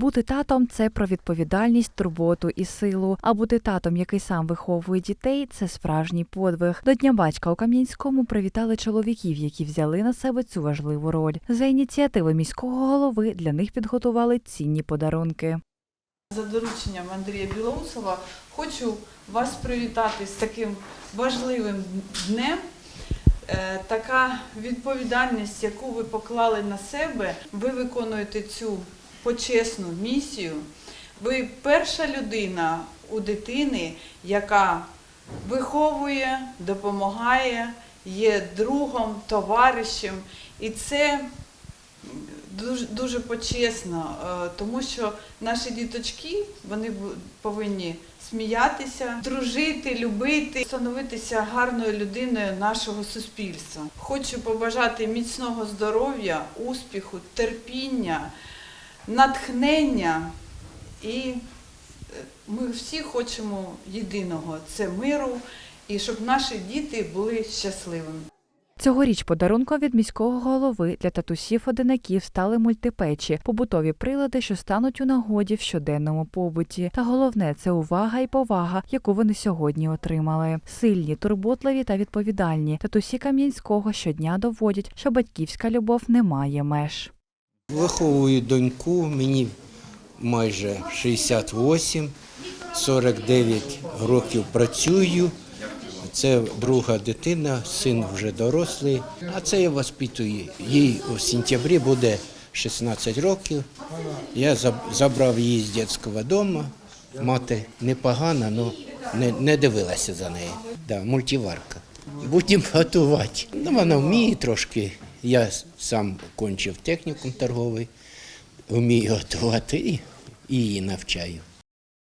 Бути татом це про відповідальність, турботу і силу. А бути татом, який сам виховує дітей, це справжній подвиг. До дня батька у Кам'янському привітали чоловіків, які взяли на себе цю важливу роль. За ініціативи міського голови для них підготували цінні подарунки. За дорученням Андрія Білоусова хочу вас привітати з таким важливим днем. Е, Така відповідальність, яку ви поклали на себе, ви виконуєте цю почесну місію. Ви перша людина у дитини, яка виховує, допомагає, є другом, товаришем. І це дуже, дуже почесно, е, тому що наші діточки вони повинні сміятися, дружити, любити, становитися гарною людиною нашого суспільства. Хочу побажати міцного здоров'я, успіху, терпіння, натхнення і е, ми всі хочемо єдиного це миру і щоб наші діти були щасливими. Цьогоріч подарунком від міського голови для татусів-одинаків стали мультипечі, побутові прилади, що стануть у нагоді в щоденному побуті. Та головне це увага і повага, яку вони сьогодні отримали. Сильні, турботливі та відповідальні. Татусі Кам'янського щодня доводять, що батьківська любов не має меж. Виховую доньку, мені майже 68, 49 років працюю. Це друга дитина, син вже дорослий, а це я воспитую. Їй у сентябрі буде 16 років. Я забрав її з дитячого дому. Мати непогана, але не, не дивилася за нею. Да, мультиварка. Будемо готувати. Ну, вона вміє трошки. Я сам кончив технікум торговий, вмію готувати і її навчаю.